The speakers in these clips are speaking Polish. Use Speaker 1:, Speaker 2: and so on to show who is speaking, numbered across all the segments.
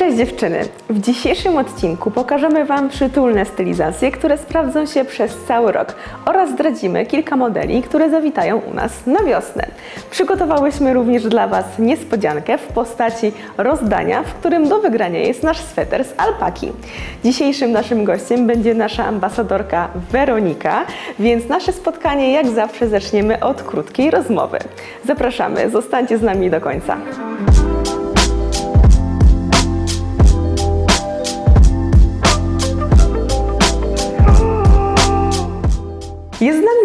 Speaker 1: Cześć dziewczyny! W dzisiejszym odcinku pokażemy Wam przytulne stylizacje, które sprawdzą się przez cały rok oraz zdradzimy kilka modeli, które zawitają u nas na wiosnę. Przygotowałyśmy również dla Was niespodziankę w postaci rozdania, w którym do wygrania jest nasz sweter z alpaki. Dzisiejszym naszym gościem będzie nasza ambasadorka Weronika, więc nasze spotkanie jak zawsze zaczniemy od krótkiej rozmowy. Zapraszamy, zostańcie z nami do końca.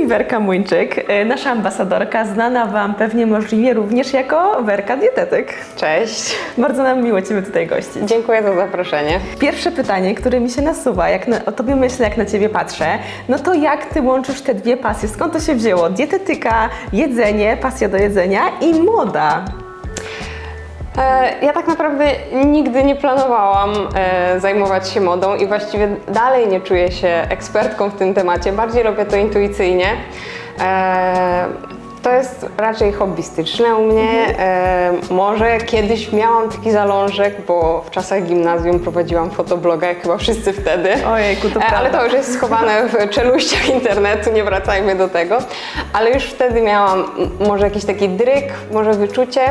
Speaker 1: Werka Muńczyk, e, nasza ambasadorka, znana Wam pewnie możliwie również jako Werka Dietetyk.
Speaker 2: Cześć.
Speaker 1: Bardzo nam miło Ciebie tutaj gościć.
Speaker 2: Dziękuję za zaproszenie.
Speaker 1: Pierwsze pytanie, które mi się nasuwa, jak na, o Tobie myślę, jak na Ciebie patrzę, no to jak Ty łączysz te dwie pasje? Skąd to się wzięło? Dietetyka, jedzenie, pasja do jedzenia i moda.
Speaker 2: E, Ja tak naprawdę nigdy nie planowałam e, zajmować się modą i właściwie dalej nie czuję się ekspertką w tym temacie. Bardziej robię to intuicyjnie. To jest raczej hobbystyczne u mnie. E, może kiedyś miałam taki zalążek, bo w czasach gimnazjum prowadziłam fotobloga, jak chyba wszyscy wtedy.
Speaker 1: Ojejku, to
Speaker 2: E, Ale to już jest schowane w czeluściach internetu, nie wracajmy do tego. Ale już wtedy miałam może jakiś taki dryk, może wyczucie.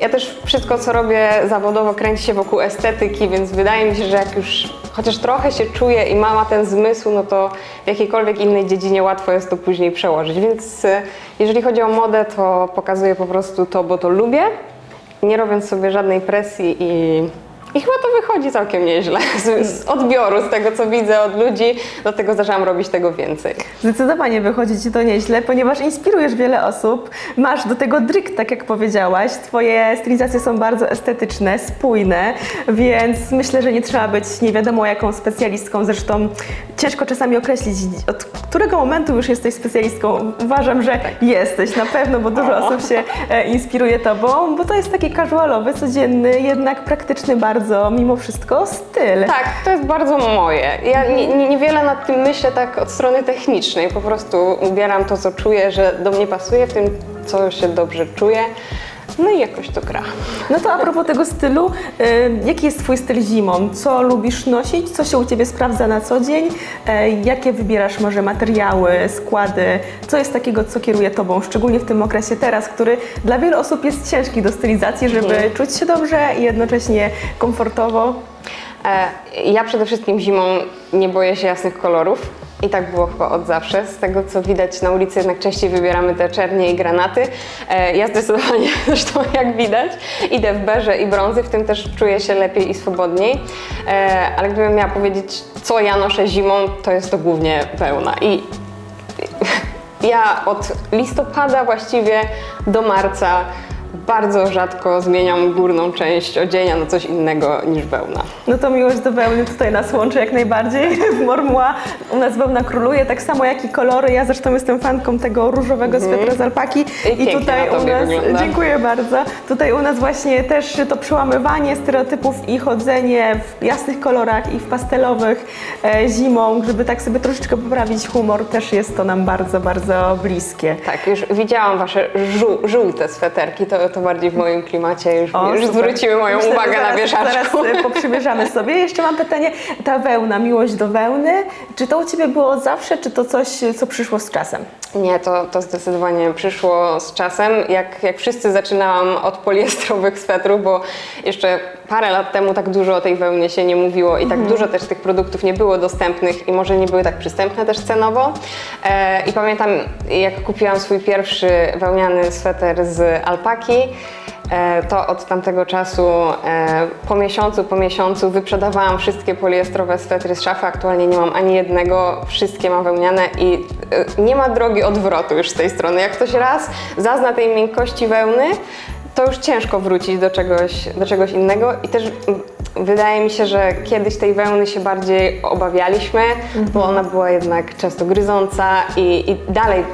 Speaker 2: Ja też wszystko, co robię zawodowo, kręci się wokół estetyki, więc wydaje mi się, że jak już chociaż trochę się czuję i mama ten zmysł, no to w jakiejkolwiek innej dziedzinie łatwo jest to później przełożyć. Więc jeżeli chodzi o modę, to pokazuję po prostu to, bo to lubię, nie robiąc sobie żadnej presji i i chyba to wychodzi całkiem nieźle. Z, z odbioru, z tego co widzę od ludzi, do tego zaczęłam robić tego więcej.
Speaker 1: Zdecydowanie wychodzi Ci to nieźle, ponieważ inspirujesz wiele osób. Masz do tego dryk, tak jak powiedziałaś. Twoje stylizacje są bardzo estetyczne, spójne, więc myślę, że nie trzeba być nie wiadomo jaką specjalistką. Zresztą ciężko czasami określić, od którego momentu już jesteś specjalistką. Uważam, że jesteś na pewno, bo dużo osób się e, inspiruje Tobą, bo to jest taki casualowy, codzienny, jednak praktyczny bardzo mimo wszystko styl.
Speaker 2: Tak, to jest bardzo moje. Ja nie- nie- niewiele nad tym myślę tak od strony technicznej. Po prostu ubieram to, co czuję, że do mnie pasuje, w tym, co się dobrze czuję. No i jakoś to gra.
Speaker 1: No to a propos tego stylu, y, jaki jest Twój styl zimą? Co lubisz nosić? Co się u Ciebie sprawdza na co dzień? E, jakie wybierasz może materiały, składy? Co jest takiego, co kieruje Tobą, szczególnie w tym okresie teraz, który dla wielu osób jest ciężki do stylizacji, żeby
Speaker 2: Mhm.
Speaker 1: czuć się dobrze i jednocześnie komfortowo?
Speaker 2: E, Ja przede wszystkim zimą nie boję się jasnych kolorów. I tak było chyba od zawsze. Z tego co widać na ulicy jednak częściej wybieramy te czernie i granaty. E, Ja zdecydowanie, zresztą jak widać, idę w berze i brązy, w tym też czuję się lepiej i swobodniej. E, Ale gdybym miała powiedzieć, co ja noszę zimą, to jest to głównie wełna. I ja od listopada właściwie do marca bardzo rzadko zmieniam górną część odzienia na coś innego niż wełna.
Speaker 1: No to miłość do wełny tutaj nas łączy jak najbardziej. W Mormua u nas wełna króluje, tak samo jak i kolory. Ja zresztą jestem fanką tego różowego swetra z alpaki.
Speaker 2: Mhm. I pięknie na
Speaker 1: u nas,
Speaker 2: wygląda.
Speaker 1: dziękuję bardzo. Tutaj u nas właśnie też to przełamywanie stereotypów i chodzenie w jasnych kolorach i w pastelowych e, zimą, żeby tak sobie troszeczkę poprawić humor, też jest to nam bardzo, bardzo bliskie.
Speaker 2: Tak, już widziałam wasze żół, żółte sweterki, to, to bardziej w moim klimacie już,
Speaker 1: O,
Speaker 2: już zwróciły moją
Speaker 1: Myślę,
Speaker 2: uwagę
Speaker 1: zaraz,
Speaker 2: na wieszaczku.
Speaker 1: Zaraz e, poprzymierzamy sobie. Jeszcze mam pytanie, ta wełna, miłość do wełny, czy to u Ciebie było zawsze, czy to coś, co przyszło z czasem?
Speaker 2: Nie, to, to zdecydowanie przyszło z czasem. Jak, jak wszyscy zaczynałam od poliestrowych swetrów, bo jeszcze parę lat temu tak dużo o tej wełnie się nie mówiło i tak dużo też tych produktów nie było dostępnych i może nie były tak przystępne też cenowo. E, I pamiętam, jak kupiłam swój pierwszy wełniany sweter z alpaki, to od tamtego czasu e, po miesiącu, po miesiącu wyprzedawałam wszystkie poliestrowe swetry z szafy. Aktualnie nie mam ani jednego, wszystkie mam wełniane i e, nie ma drogi odwrotu już z tej strony. Jak ktoś raz zazna tej miękkości wełny, to już ciężko wrócić do czegoś, do czegoś innego i też mm, wydaje mi się, że kiedyś tej wełny się bardziej obawialiśmy, bo ona była jednak często gryząca i, i dalej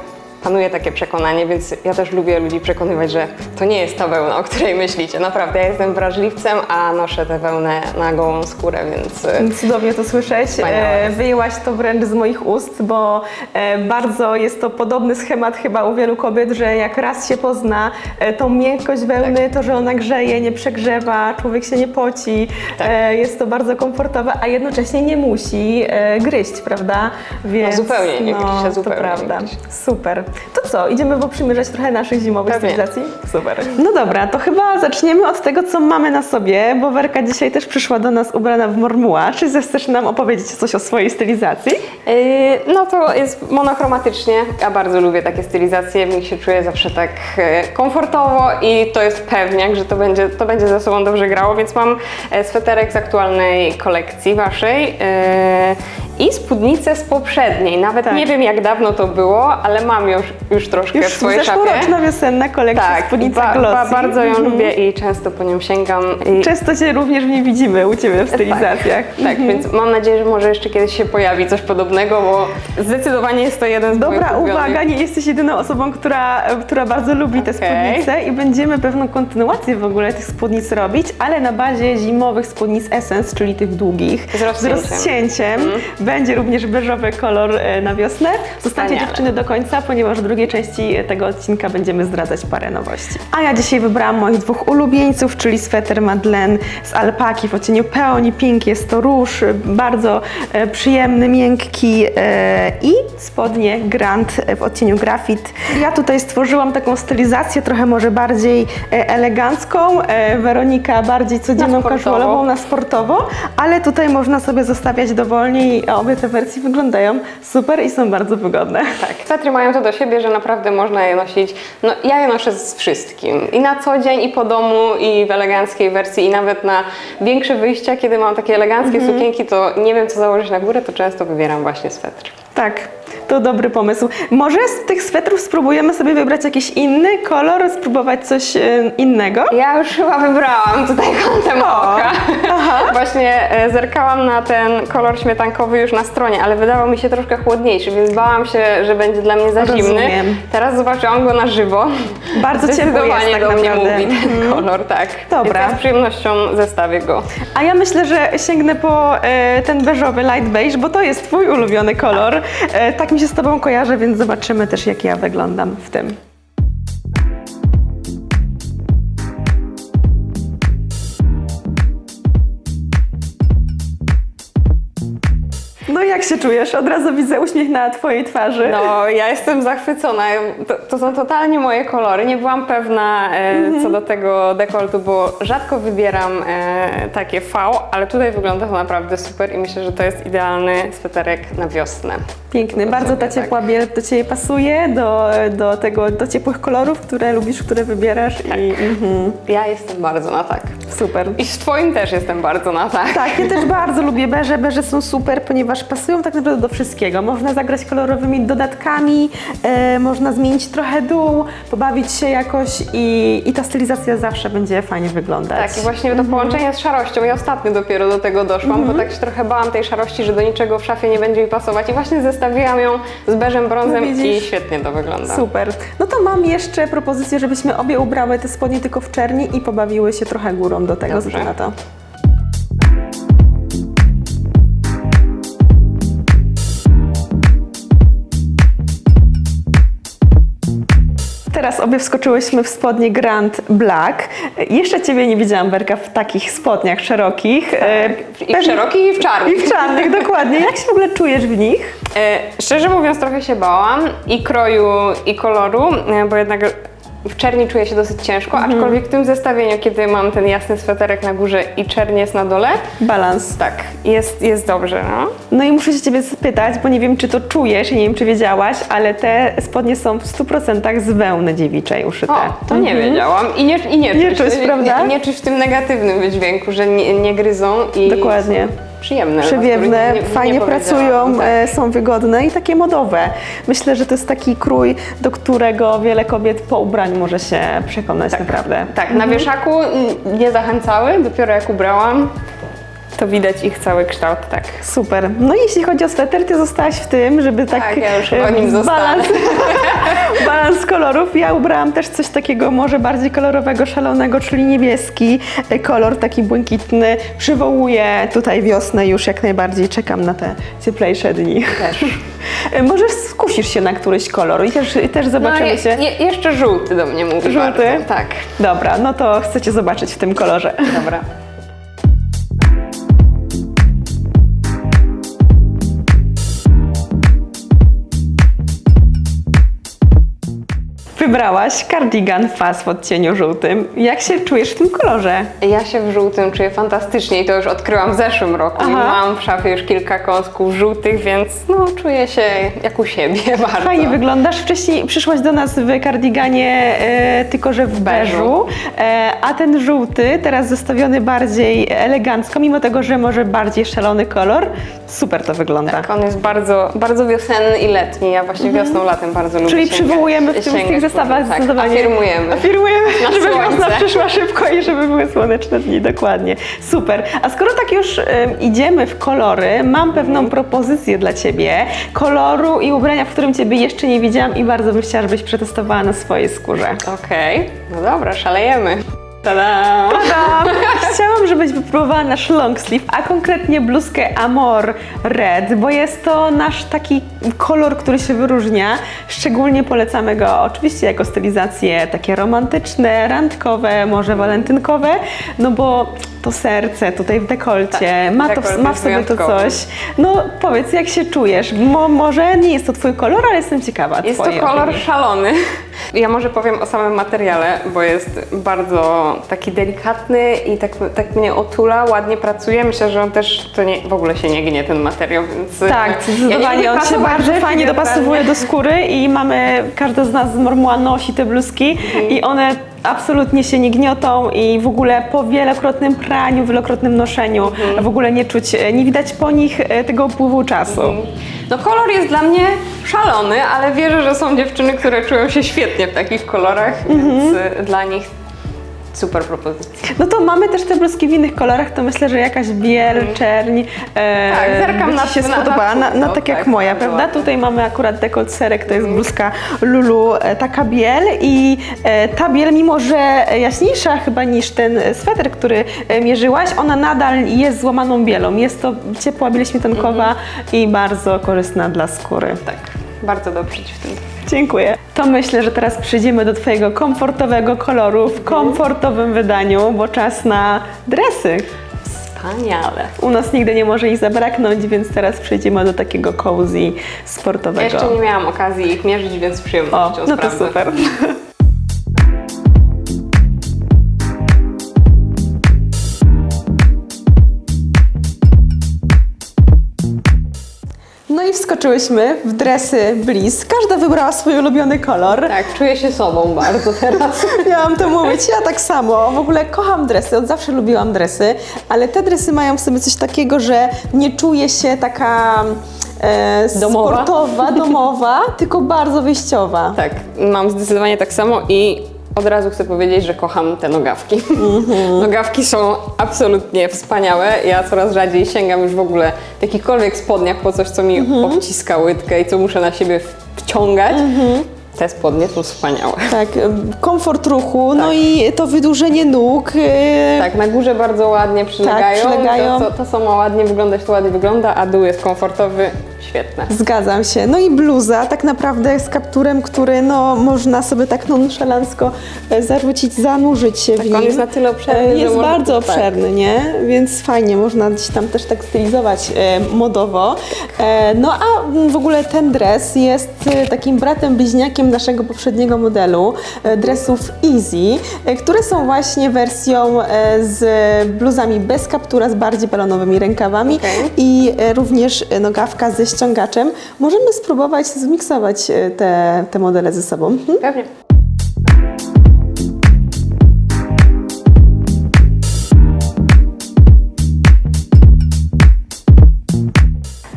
Speaker 2: panuje takie przekonanie, więc ja też lubię ludzi przekonywać, że to nie jest ta wełna, o której myślicie. Naprawdę, ja jestem wrażliwcem, a noszę tę wełnę na gołą skórę, więc y,
Speaker 1: Cudownie to słyszeć.
Speaker 2: Wspaniałe.
Speaker 1: E, Wyjęłaś to wręcz z moich ust, bo e, bardzo jest to podobny schemat chyba u wielu kobiet, że jak raz się pozna e, tą miękkość wełny,
Speaker 2: Tak.
Speaker 1: to, że ona grzeje, nie przegrzewa, człowiek się nie poci,
Speaker 2: Tak.
Speaker 1: e, jest to bardzo komfortowe, a jednocześnie nie musi e, gryźć, prawda? Więc,
Speaker 2: zupełnie nie gryzie,
Speaker 1: to
Speaker 2: zupełnie nie
Speaker 1: prawda. Super. To co, idziemy poprzymierzać trochę naszych zimowych
Speaker 2: Pewnie.
Speaker 1: stylizacji? Super. No dobra, to chyba zaczniemy od tego, co mamy na sobie, bo Werka dzisiaj też przyszła do nas ubrana w mormuła. Czy zechcesz nam opowiedzieć coś o swojej stylizacji?
Speaker 2: Yy, No to jest monochromatycznie. Ja bardzo lubię takie stylizacje, w nich się czuję zawsze tak e, komfortowo i to jest pewniak, że to będzie, to będzie ze sobą dobrze grało, więc mam e, sweterek z aktualnej kolekcji waszej e, i spódnicę z poprzedniej. Nawet
Speaker 1: Tak.
Speaker 2: nie wiem jak dawno to było, ale mam już, już troszkę
Speaker 1: Już
Speaker 2: w swojej szafie.
Speaker 1: zeszłoroczna wiosenna kolekcja
Speaker 2: Tak,
Speaker 1: spódnica
Speaker 2: ba,
Speaker 1: Glossy.
Speaker 2: ba, bardzo ją
Speaker 1: Mhm.
Speaker 2: lubię i często po nią sięgam. I,
Speaker 1: Często Cię również w niej widzimy u Ciebie w stylizacjach.
Speaker 2: tak, więc mam nadzieję, że może jeszcze kiedyś się pojawi coś podobnego, bo zdecydowanie jest to jeden z
Speaker 1: Dobra uwaga, nie jesteś jedyną osobą, która, która bardzo lubi te spódnice i będziemy pewną kontynuację w ogóle tych spódnic robić, ale na bazie zimowych spódnic Essence, czyli tych długich,
Speaker 2: Z rozcięciem.
Speaker 1: rozcięciem. Będzie również beżowy kolor e, na wiosnę. Zostańcie dziewczyny do końca, ponieważ w drugiej części tego odcinka będziemy zdradzać parę nowości. A ja dzisiaj wybrałam moich dwóch ulubieńców, czyli sweter Madeleine z alpaki w odcieniu pełni pink. Jest to róż, bardzo e, przyjemny, miękki e, i spodnie Grand w odcieniu Graphit. Ja tutaj stworzyłam taką stylizację trochę może bardziej e, elegancką, Weronika bardziej codzienną, casualową, na sportowo, ale tutaj można sobie zostawiać dowolnie i obie te wersje wyglądają super i są bardzo wygodne.
Speaker 2: Tak, swetry mają to do siebie, że naprawdę można je nosić. No ja je noszę z wszystkim. I na co dzień, i po domu, i w eleganckiej wersji, i nawet na większe wyjścia, kiedy mam takie eleganckie
Speaker 1: Mhm.
Speaker 2: sukienki, to nie wiem co założyć na górę, to często wybieram właśnie swetr.
Speaker 1: Tak, to dobry pomysł. Może z tych swetrów spróbujemy sobie wybrać jakiś inny kolor, spróbować coś e, innego?
Speaker 2: Ja już chyba wybrałam tutaj kątem
Speaker 1: O,
Speaker 2: oka. Właśnie e, zerkałam na ten kolor śmietankowy już na stronie, ale wydawał mi się troszkę chłodniejszy, więc bałam się, że będzie dla mnie za zimny.
Speaker 1: Rozumiem.
Speaker 2: Teraz zobaczyłam go na żywo.
Speaker 1: Bardzo ciepły jest tak
Speaker 2: do mnie
Speaker 1: naprawdę.
Speaker 2: mówi ten
Speaker 1: Mhm.
Speaker 2: kolor, tak.
Speaker 1: Dobra.
Speaker 2: Więc ja z przyjemnością zestawię go.
Speaker 1: A ja myślę, że sięgnę po e, ten beżowy light beige, bo to jest Twój ulubiony kolor. E, tak mi się z Tobą kojarzy, więc zobaczymy też, jak ja wyglądam w tym. No jak się czujesz? Od razu widzę uśmiech na Twojej twarzy.
Speaker 2: No, ja jestem zachwycona. To, to są totalnie moje kolory. Nie byłam pewna e,
Speaker 1: Mhm.
Speaker 2: co do tego dekoltu, bo rzadko wybieram e, takie V, ale tutaj wygląda to naprawdę super i myślę, że to jest idealny sweterek na wiosnę.
Speaker 1: Piękny,
Speaker 2: To
Speaker 1: bardzo ta
Speaker 2: tak.
Speaker 1: ciepła biel do Ciebie pasuje, do, do, tego, do ciepłych kolorów, które lubisz, które wybierasz i mhm,
Speaker 2: Ja jestem bardzo na tak.
Speaker 1: super.
Speaker 2: I w Twoim też jestem bardzo na tak.
Speaker 1: Tak, ja też bardzo lubię beże. Beże są super, ponieważ pasują tak naprawdę do wszystkiego. Można zagrać kolorowymi dodatkami, e, można zmienić trochę dół, pobawić się jakoś i, i ta stylizacja zawsze będzie fajnie wyglądać.
Speaker 2: Tak, i właśnie
Speaker 1: Mhm.
Speaker 2: to połączenie z szarością. Ja ostatnio dopiero do tego doszłam, bo tak się trochę bałam tej szarości, że do niczego w szafie nie będzie mi pasować. I właśnie zestawiłam ją z beżem brązem
Speaker 1: No
Speaker 2: i świetnie to wygląda.
Speaker 1: Super. No to mam jeszcze propozycję, żebyśmy obie ubrały te spodnie tylko w czerni i pobawiły się trochę górą do tego,
Speaker 2: Dobrze.
Speaker 1: na to. Teraz obie wskoczyłyśmy w spodnie Grand Black. Jeszcze Ciebie nie widziałam, Berka, w takich spodniach szerokich. E,
Speaker 2: I w szerokich, i w czarnych.
Speaker 1: I w czarnych, dokładnie. Jak się w ogóle czujesz w nich?
Speaker 2: E, szczerze mówiąc, trochę się bałam i kroju, i koloru, e, bo jednak w czerni czuję się dosyć ciężko,
Speaker 1: Mhm.
Speaker 2: aczkolwiek w tym zestawieniu, kiedy mam ten jasny sweterek na górze i czerń jest na dole,
Speaker 1: Balans.
Speaker 2: tak, jest, jest dobrze, no.
Speaker 1: No i muszę się Ciebie spytać, bo nie wiem, czy to czujesz i nie wiem, czy wiedziałaś, ale te spodnie są w 100% z wełny dziewiczej uszyte.
Speaker 2: O, to nie wiedziałam i nie, i nie,
Speaker 1: Nie
Speaker 2: czuć,
Speaker 1: prawda?
Speaker 2: Nie, nie czuć w tym negatywnym wydźwięku, że nie, nie gryzą i
Speaker 1: Dokładnie.
Speaker 2: Przyjemne.
Speaker 1: Przewiewne,
Speaker 2: Nie- nie- nie
Speaker 1: fajnie pracują,
Speaker 2: tak.
Speaker 1: e, są wygodne i takie modowe. Myślę, że to jest taki krój, do którego wiele kobiet po ubraniu może się przekonać naprawdę.
Speaker 2: Tak, na wieszaku mm, nie zachęcały, dopiero jak ubrałam, to widać ich cały kształt, tak.
Speaker 1: Super. No i jeśli chodzi o sweter, ty zostałaś w tym, żeby tak,
Speaker 2: Tak, ja już po nim
Speaker 1: balans, balans kolorów. Ja ubrałam też coś takiego może bardziej kolorowego, szalonego, czyli niebieski e, kolor, taki błękitny. Przywołuje tutaj wiosnę już jak najbardziej. Czekam na te cieplejsze dni.
Speaker 2: Też.
Speaker 1: E, Może skusisz się na któryś kolor i też, też
Speaker 2: No,
Speaker 1: zobaczymy
Speaker 2: je,
Speaker 1: się.
Speaker 2: je, jeszcze żółty do mnie mówi
Speaker 1: Żółty?
Speaker 2: Bardzo. Tak,
Speaker 1: Dobra, no to chcecie zobaczyć w tym kolorze.
Speaker 2: dobra.
Speaker 1: Wybrałaś cardigan fas w odcieniu żółtym. Jak się czujesz w tym kolorze?
Speaker 2: Ja się w żółtym czuję fantastycznie i to już odkryłam w zeszłym roku.
Speaker 1: Aha.
Speaker 2: mam w szafie już kilka kąsków żółtych, więc no czuję się jak u siebie bardzo.
Speaker 1: Fajnie wyglądasz. Wcześniej przyszłaś do nas w kardiganie, e, tylko że w beżu, e, a ten żółty, teraz zestawiony bardziej elegancko, mimo tego, że może bardziej szalony kolor, super to wygląda.
Speaker 2: Tak, on jest bardzo, bardzo wiosenny i letni. Ja właśnie wiosną, latem bardzo lubię
Speaker 1: Czyli
Speaker 2: sięgać-
Speaker 1: przywołujemy w, tym, w
Speaker 2: sięgać
Speaker 1: tych
Speaker 2: po żółt. tak,
Speaker 1: zdecydowanie.
Speaker 2: Afirmujemy.
Speaker 1: Afirmujemy,
Speaker 2: Na
Speaker 1: żeby
Speaker 2: słońce.
Speaker 1: wiosna przyszła szybko i żeby były słoneczne dni, dokładnie. Super. A skoro tak już em, idziemy w kolory, mam pewną propozycję dla Ciebie. Koloru i ubrania, w którym Ciebie jeszcze nie widziałam i bardzo bym chciała, żebyś przetestowała na swojej skórze.
Speaker 2: Okej, no dobra, szalejemy. Tada!
Speaker 1: Tada! Chciałam, żebyś wypróbowała nasz long sleeve, a konkretnie bluzkę Amor Red, bo jest to nasz taki kolor, który się wyróżnia. Szczególnie polecamy go oczywiście jako stylizacje takie romantyczne, randkowe, może walentynkowe, no bo to serce tutaj w dekolcie,
Speaker 2: Tak,
Speaker 1: ma, to,
Speaker 2: dekolt
Speaker 1: ma w sobie to coś. No powiedz, jak się czujesz? Mo, może nie jest to Twój kolor, ale jestem ciekawa
Speaker 2: Jest to kolor
Speaker 1: opinii.
Speaker 2: szalony. Ja może powiem o samym materiale, bo jest bardzo taki delikatny i tak, tak mnie otula, ładnie pracuje. Myślę, że on też to nie, w ogóle się nie gnie ten materiał, więc
Speaker 1: Tak,
Speaker 2: ja nie
Speaker 1: zdecydowanie.
Speaker 2: lubię
Speaker 1: On się bardzo fajnie dopasowuje do skóry i mamy, każda z nas z Mormuła nosi te bluzki i one absolutnie się nie gniotą i w ogóle po wielokrotnym praniu, wielokrotnym noszeniu w ogóle nie czuć, nie widać po nich e, tego upływu czasu.
Speaker 2: No kolor jest dla mnie szalony, ale wierzę, że są dziewczyny, które czują się świetnie w takich kolorach, więc y, dla nich super propozycja.
Speaker 1: No to mamy też te bluzki w innych kolorach, to myślę, że jakaś biel, czerń e,
Speaker 2: Tak, zerkam
Speaker 1: by
Speaker 2: na-
Speaker 1: Ci się
Speaker 2: na- na
Speaker 1: spodobała, na, na,
Speaker 2: płótno,
Speaker 1: tak jak
Speaker 2: tak,
Speaker 1: moja,
Speaker 2: bardzo
Speaker 1: prawda?
Speaker 2: ładnie.
Speaker 1: Tutaj mamy akurat dekolt serek, to jest bluzka Lulu, e, taka biel i e, ta biel, mimo że jaśniejsza chyba niż ten sweter, który e, mierzyłaś, ona nadal jest złamaną bielą. Jest to ciepła biel śmietankowa i bardzo korzystna dla skóry.
Speaker 2: Tak, bardzo dobrze Ci w tym.
Speaker 1: Dziękuję. To myślę, że teraz przejdziemy do Twojego komfortowego koloru w komfortowym wydaniu, bo czas na dresy.
Speaker 2: Wspaniale.
Speaker 1: U nas nigdy nie może ich zabraknąć, więc teraz przejdziemy do takiego cozy
Speaker 2: Ja
Speaker 1: sportowego.
Speaker 2: jeszcze nie miałam okazji ich mierzyć, więc z
Speaker 1: o,
Speaker 2: przyjemnością
Speaker 1: no to
Speaker 2: sprawdzę.
Speaker 1: super. No i wskoczyłyśmy w dresy Bliss. Każda wybrała swój ulubiony kolor.
Speaker 2: Tak, czuję się sobą bardzo teraz.
Speaker 1: Miałam to mówić, ja tak samo. W ogóle kocham dresy, od zawsze lubiłam dresy, ale te dresy mają w sobie coś takiego, że nie czuję się taka e,
Speaker 2: Domowa?
Speaker 1: sportowa, domowa, tylko bardzo wyjściowa.
Speaker 2: Tak, mam zdecydowanie tak samo i od razu chcę powiedzieć, że kocham te nogawki.
Speaker 1: Mhm.
Speaker 2: Nogawki są absolutnie wspaniałe. Ja coraz rzadziej sięgam już w ogóle w jakichkolwiek spodniach po coś, co mi
Speaker 1: Mhm.
Speaker 2: obciska łydkę i co muszę na siebie wciągać. Te spodnie są wspaniałe.
Speaker 1: Tak, komfort ruchu, no i to wydłużenie nóg. e,
Speaker 2: Tak, na górze bardzo ładnie przylegają.
Speaker 1: Tak, przylegają.
Speaker 2: To, to, to, ma ładnie wyglądać, to ładnie wygląda, a dół jest komfortowy. Świetne.
Speaker 1: Zgadzam się. No i bluza tak naprawdę z kapturem, który no, można sobie tak nonszalancko e, zarzucić, zanurzyć się w
Speaker 2: Tak,
Speaker 1: nim.
Speaker 2: on jest na tyle obszerny,
Speaker 1: E,
Speaker 2: że
Speaker 1: Jest
Speaker 2: można-
Speaker 1: bardzo
Speaker 2: tak.
Speaker 1: obszerny, nie? Więc fajnie, można gdzieś tam też tak stylizować modowo. No a w ogóle ten dres jest takim bratem bliźniakiem naszego poprzedniego modelu, e, dresów Easy, e, które są właśnie wersją e, z bluzami bez kaptura, z bardziej balonowymi rękawami
Speaker 2: Okej.
Speaker 1: i również nogawka ze ściągaczem. Możemy spróbować zmiksować te, te modele ze sobą. Mhm.
Speaker 2: Pewnie.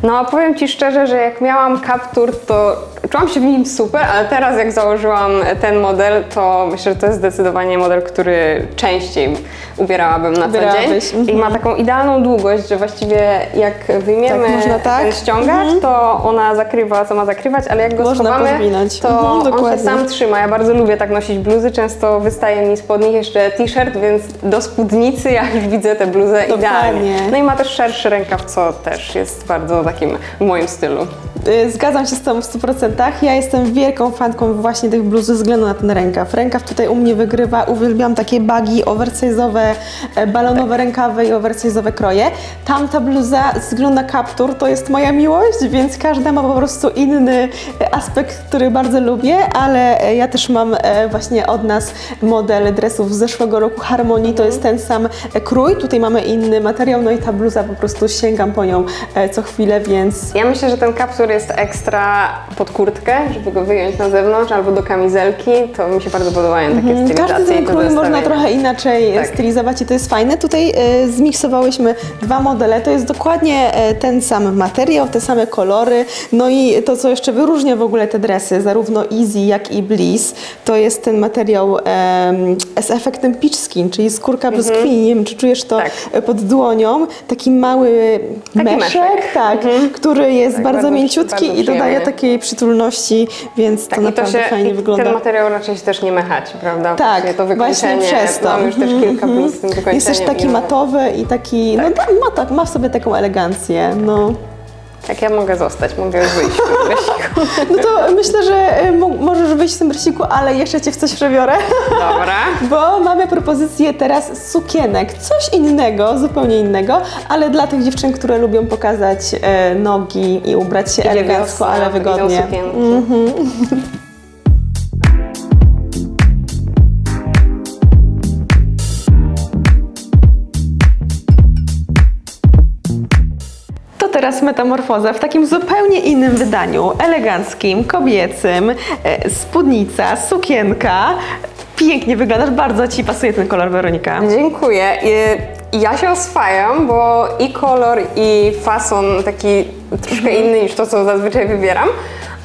Speaker 2: No, powiem Ci szczerze, że jak miałam kaptur, to czułam się w nim super, ale teraz jak założyłam ten model, to myślę, że to jest zdecydowanie model, który częściej ubierałabym na co dzień.
Speaker 1: Ubierałabyś,
Speaker 2: I ma taką idealną długość, że właściwie jak wyjmiemy
Speaker 1: Tak, można tak.
Speaker 2: ten ściągacz, to ona zakrywa, co ma zakrywać, ale jak go
Speaker 1: Można
Speaker 2: schowamy,
Speaker 1: podwinąć.
Speaker 2: to
Speaker 1: Mhm,
Speaker 2: on się sam trzyma. Ja bardzo lubię tak nosić bluzy, często wystaje mi spod nich jeszcze t-shirt, więc do spódnicy ja już widzę tę bluzę idealnie. No i ma też szerszy rękaw, co też jest bardzo takim w moim stylu.
Speaker 1: Y, Zgadzam się z Tobą w 100%. Ja jestem wielką fanką właśnie tych bluz ze względu na ten rękaw. Rękaw tutaj u mnie wygrywa. Uwielbiam takie bagi, oversize'owe, e, balonowe rękawy i oversize'owe kroje. Tamta bluza ze względu na kaptur to jest moja miłość, więc każda ma po prostu inny e, aspekt, który bardzo lubię, ale e, ja też mam właśnie od nas model dresów z zeszłego roku Harmonii. To jest ten sam krój. Tutaj mamy inny materiał, no i ta bluza po prostu sięgam po nią co chwilę, więc
Speaker 2: Ja myślę, że ten kaptur jest ekstra pod kurtkę, żeby go wyjąć na zewnątrz albo do kamizelki. To mi się bardzo podobają takie stylizacje.
Speaker 1: Mhm. Każdy ten krój można trochę inaczej
Speaker 2: Tak.
Speaker 1: stylizować i to jest fajne. Tutaj e, zmiksowałyśmy dwa modele. To jest dokładnie e, ten sam materiał, te same kolory. No i to, co jeszcze wyróżnia w ogóle te dresy, zarówno Easy, jak i Bliss, to jest ten materiał em, z efektem peach skin, czyli skórka brzoskwini. Nie wiem, czy czujesz to
Speaker 2: Tak.
Speaker 1: e, pod dłonią. Taki mały
Speaker 2: Taki
Speaker 1: meszek,
Speaker 2: meszek.
Speaker 1: tak, który jest
Speaker 2: Tak,
Speaker 1: bardzo,
Speaker 2: bardzo-
Speaker 1: mięciutki
Speaker 2: bardzo
Speaker 1: i dodaje takiej przytulności, więc to
Speaker 2: Tak, to
Speaker 1: naprawdę
Speaker 2: się,
Speaker 1: fajnie
Speaker 2: i
Speaker 1: wygląda.
Speaker 2: ten materiał raczej się też nie mechać, prawda?
Speaker 1: Tak,
Speaker 2: Właśnie to
Speaker 1: właśnie przez to.
Speaker 2: Mam już też kilka
Speaker 1: Mhm,
Speaker 2: bluz z tym wykończeniem.
Speaker 1: Jest też taki
Speaker 2: no,
Speaker 1: matowy i taki, no tak, ma, tak, ma w sobie taką elegancję, no.
Speaker 2: Jak ja mogę zostać? Mogę już wyjść w tym dresiku.
Speaker 1: No to myślę, że y, mo- możesz wyjść w tym dresiku, ale jeszcze Cię w coś przebiorę,
Speaker 2: Dobra.
Speaker 1: bo mamy propozycję teraz sukienek, coś innego, zupełnie innego, ale dla tych dziewczyn, które lubią pokazać e, nogi i ubrać się
Speaker 2: Idzie
Speaker 1: elegancko,
Speaker 2: wiosna,
Speaker 1: ale
Speaker 2: to idą
Speaker 1: wygodnie.
Speaker 2: sukienki.
Speaker 1: To teraz metamorfoza w takim zupełnie innym wydaniu, eleganckim, kobiecym, e, spódnica, sukienka. Pięknie wyglądasz, bardzo Ci pasuje ten kolor, Weronika.
Speaker 2: Dziękuję. Ja się oswajam, bo i kolor, i fason taki troszkę
Speaker 1: Mhm.
Speaker 2: inny niż to, co zazwyczaj wybieram.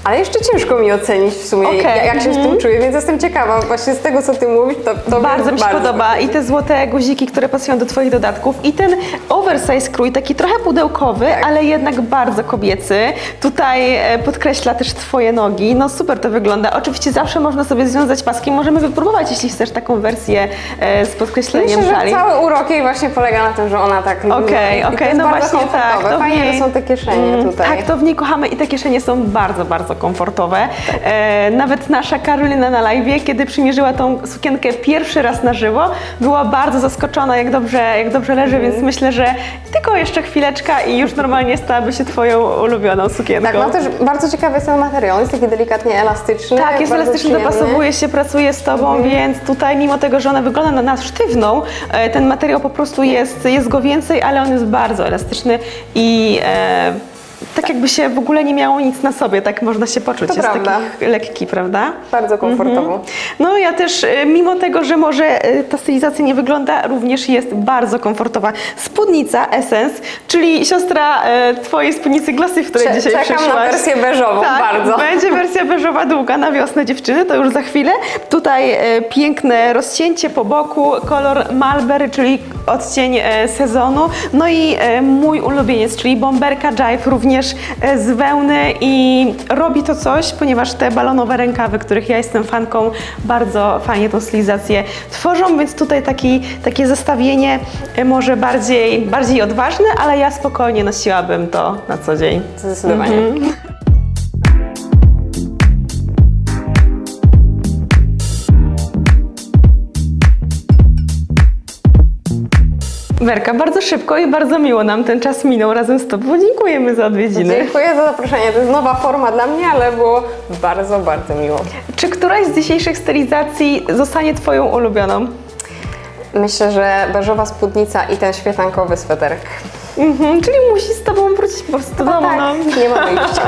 Speaker 2: Ale jeszcze ciężko mi ocenić w sumie,
Speaker 1: Okej,
Speaker 2: jak, jak się w tym czuję, więc jestem ciekawa właśnie z tego, co ty mówisz, to, to
Speaker 1: Bardzo mi się podoba i te złote guziki, które pasują do Twoich dodatków i ten oversize krój, taki trochę pudełkowy,
Speaker 2: Tak.
Speaker 1: ale jednak bardzo kobiecy. Tutaj e, podkreśla też Twoje nogi. No super to wygląda. Oczywiście zawsze można sobie związać paski. Możemy wypróbować, jeśli chcesz taką wersję e, z podkreśleniem
Speaker 2: Myślę, że
Speaker 1: szali.
Speaker 2: cały urok jej właśnie polega na tym, że ona tak.
Speaker 1: Okej,
Speaker 2: to
Speaker 1: okej,
Speaker 2: jest
Speaker 1: no
Speaker 2: bardzo
Speaker 1: właśnie tak. w
Speaker 2: Fajnie,
Speaker 1: niej-
Speaker 2: że są te kieszenie
Speaker 1: Mm,
Speaker 2: tutaj.
Speaker 1: Tak, to w niej kochamy i te kieszenie są bardzo, bardzo komfortowe. E, nawet nasza Karolina na live, kiedy przymierzyła tą sukienkę pierwszy raz na żywo, była bardzo zaskoczona, jak dobrze, jak dobrze leży,
Speaker 2: Mhm.
Speaker 1: więc myślę, że tylko jeszcze chwileczka i już normalnie stałaby się Twoją ulubioną sukienką.
Speaker 2: Tak, ma też bardzo ciekawy jest ten materiał, on jest taki delikatnie elastyczny.
Speaker 1: Tak, jest
Speaker 2: bardzo
Speaker 1: elastyczny,
Speaker 2: przyjemny.
Speaker 1: dopasowuje się, pracuje z Tobą,
Speaker 2: Mhm.
Speaker 1: więc tutaj mimo tego, że ona wygląda na nas sztywną, e, ten materiał po prostu jest, jest go więcej, ale on jest bardzo elastyczny i e, tak jakby się w ogóle nie miało nic na sobie, tak można się poczuć.
Speaker 2: To
Speaker 1: jest
Speaker 2: prawda.
Speaker 1: taki lekki, prawda?
Speaker 2: Bardzo komfortowo.
Speaker 1: No ja też, e, mimo tego, że może e, ta stylizacja nie wygląda, również jest bardzo komfortowa. Spódnica Essence, czyli siostra e, Twojej spódnicy Glossy, w której
Speaker 2: Cze-
Speaker 1: dzisiaj
Speaker 2: czekam na
Speaker 1: przyszłaś.
Speaker 2: wersję beżową,
Speaker 1: tak,
Speaker 2: bardzo.
Speaker 1: Będzie wersja beżowa długa na wiosnę dziewczyny, to już za chwilę. Tutaj piękne rozcięcie po boku, kolor Malberry, czyli odcień sezonu. No i mój ulubieniec, czyli bomberka Jive, również e, z wełny i robi to coś, ponieważ te balonowe rękawy, których ja jestem fanką, bardzo fajnie tą stylizację tworzą, więc tutaj taki, takie zestawienie e, może bardziej, bardziej odważne, ale ja spokojnie nosiłabym to na co dzień.
Speaker 2: Zdecydowanie.
Speaker 1: Mhm. Werka, bardzo szybko i bardzo miło nam ten czas minął razem z Tobą. Dziękujemy za odwiedziny.
Speaker 2: Dziękuję za zaproszenie. To jest nowa forma dla mnie, ale było bardzo, bardzo miło.
Speaker 1: Czy któraś z dzisiejszych stylizacji zostanie Twoją ulubioną?
Speaker 2: Myślę, że beżowa spódnica i ten świetankowy sweterek.
Speaker 1: Mhm, czyli musi z Tobą wrócić po prostu do domu.
Speaker 2: tak,
Speaker 1: No.
Speaker 2: nie ma wyjścia.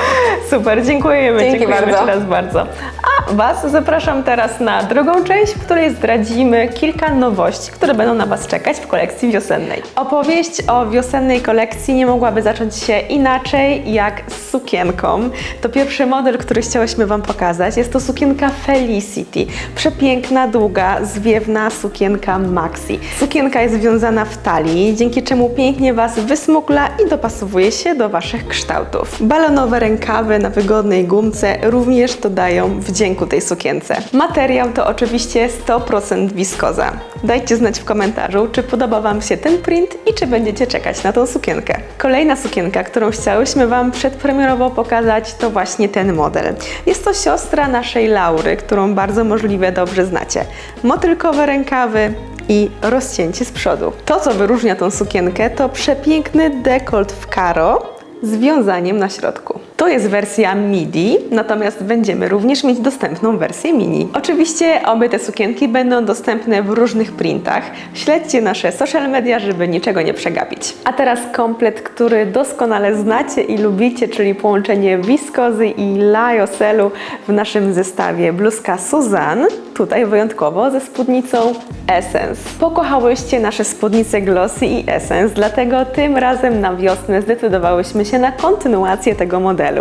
Speaker 1: Super, dziękujemy.
Speaker 2: Dzięki
Speaker 1: dziękujemy
Speaker 2: bardzo.
Speaker 1: Ci raz bardzo. A A Was zapraszam teraz na drugą część, w której zdradzimy kilka nowości, które będą na Was czekać w kolekcji wiosennej. Opowieść o wiosennej kolekcji nie mogłaby zacząć się inaczej jak z sukienką. To pierwszy model, który chciałyśmy Wam pokazać. Jest to sukienka Felicity. Przepiękna, długa, zwiewna sukienka maxi. Sukienka jest wiązana w talii, dzięki czemu pięknie Was wysmukla i dopasowuje się do Waszych kształtów. Balonowe rękawy na wygodnej gumce również dodają wdzięku tej sukience. Materiał to oczywiście 100% wiskoza. Dajcie znać w komentarzu, czy podoba Wam się ten print i czy będziecie czekać na tą sukienkę. Kolejna sukienka, którą chciałyśmy Wam przedpremierowo pokazać, to właśnie ten model. Jest to siostra naszej Laury, którą bardzo możliwe dobrze znacie. Motylkowe rękawy, i rozcięcie z przodu. To, co wyróżnia tą sukienkę, to przepiękny dekolt w karo z wiązaniem na środku. To jest wersja midi, natomiast będziemy również mieć dostępną wersję mini. Oczywiście obie te sukienki będą dostępne w różnych printach. Śledźcie nasze social media, żeby niczego nie przegapić. A teraz komplet, który doskonale znacie i lubicie, czyli połączenie wiskozy i lyocelu w naszym zestawie. Bluzka Suzanne, tutaj wyjątkowo ze spódnicą Essence. Pokochałyście nasze spódnice Glossy i Essence, dlatego tym razem na wiosnę zdecydowałyśmy się na kontynuację tego modelu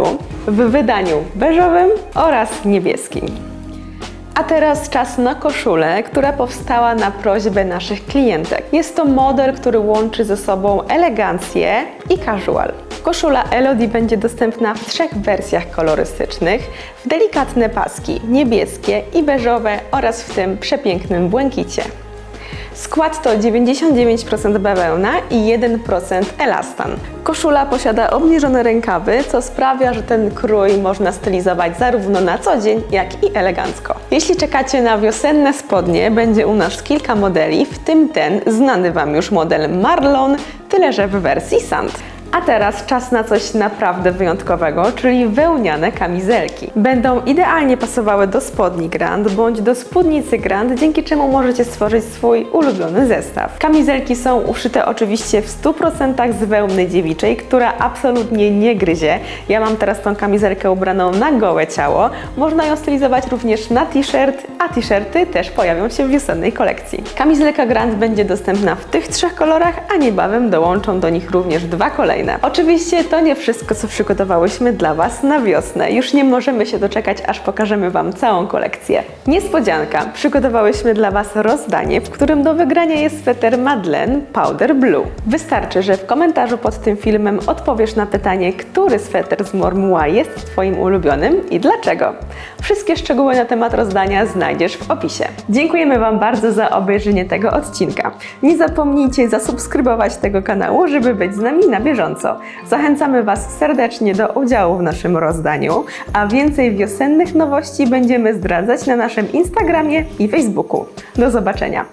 Speaker 1: w wydaniu beżowym oraz niebieskim. A teraz czas na koszulę, która powstała na prośbę naszych klientek. Jest to model, który łączy ze sobą elegancję i casual. Koszula Elodie będzie dostępna w trzech wersjach kolorystycznych, w delikatne paski, niebieskie i beżowe oraz w tym przepięknym błękicie. Skład to 99% bawełna i 1% elastan. Koszula posiada obniżone rękawy, co sprawia, że ten krój można stylizować zarówno na co dzień, jak i elegancko. Jeśli czekacie na wiosenne spodnie, będzie u nas kilka modeli, w tym ten znany Wam już model Marlon, tyle że w wersji Sand. A teraz czas na coś naprawdę wyjątkowego, czyli wełniane kamizelki. Będą idealnie pasowały do spodni Grand bądź do spódnicy Grand, dzięki czemu możecie stworzyć swój ulubiony zestaw. Kamizelki są uszyte oczywiście w 100% z wełny dziewiczej, która absolutnie nie gryzie. Ja mam teraz tą kamizelkę ubraną na gołe ciało. Można ją stylizować również na t-shirt, a t-shirty też pojawią się w wiosennej kolekcji. Kamizelka Grand będzie dostępna w tych trzech kolorach, a niebawem dołączą do nich również dwa kolejne. Oczywiście to nie wszystko, co przygotowałyśmy dla Was na wiosnę. Już nie możemy się doczekać, aż pokażemy Wam całą kolekcję. Niespodzianka! Przygotowałyśmy dla Was rozdanie, w którym do wygrania jest sweter Madeleine Powder Blue. Wystarczy, że w komentarzu pod tym filmem odpowiesz na pytanie, który sweter z Mormuła jest Twoim ulubionym i dlaczego. Wszystkie szczegóły na temat rozdania znajdziesz w opisie. Dziękujemy Wam bardzo za obejrzenie tego odcinka. Nie zapomnijcie zasubskrybować tego kanału, żeby być z nami na bieżąco. Zachęcamy Was serdecznie do udziału w naszym rozdaniu, a więcej wiosennych nowości będziemy zdradzać na naszym Instagramie i Facebooku. Do zobaczenia!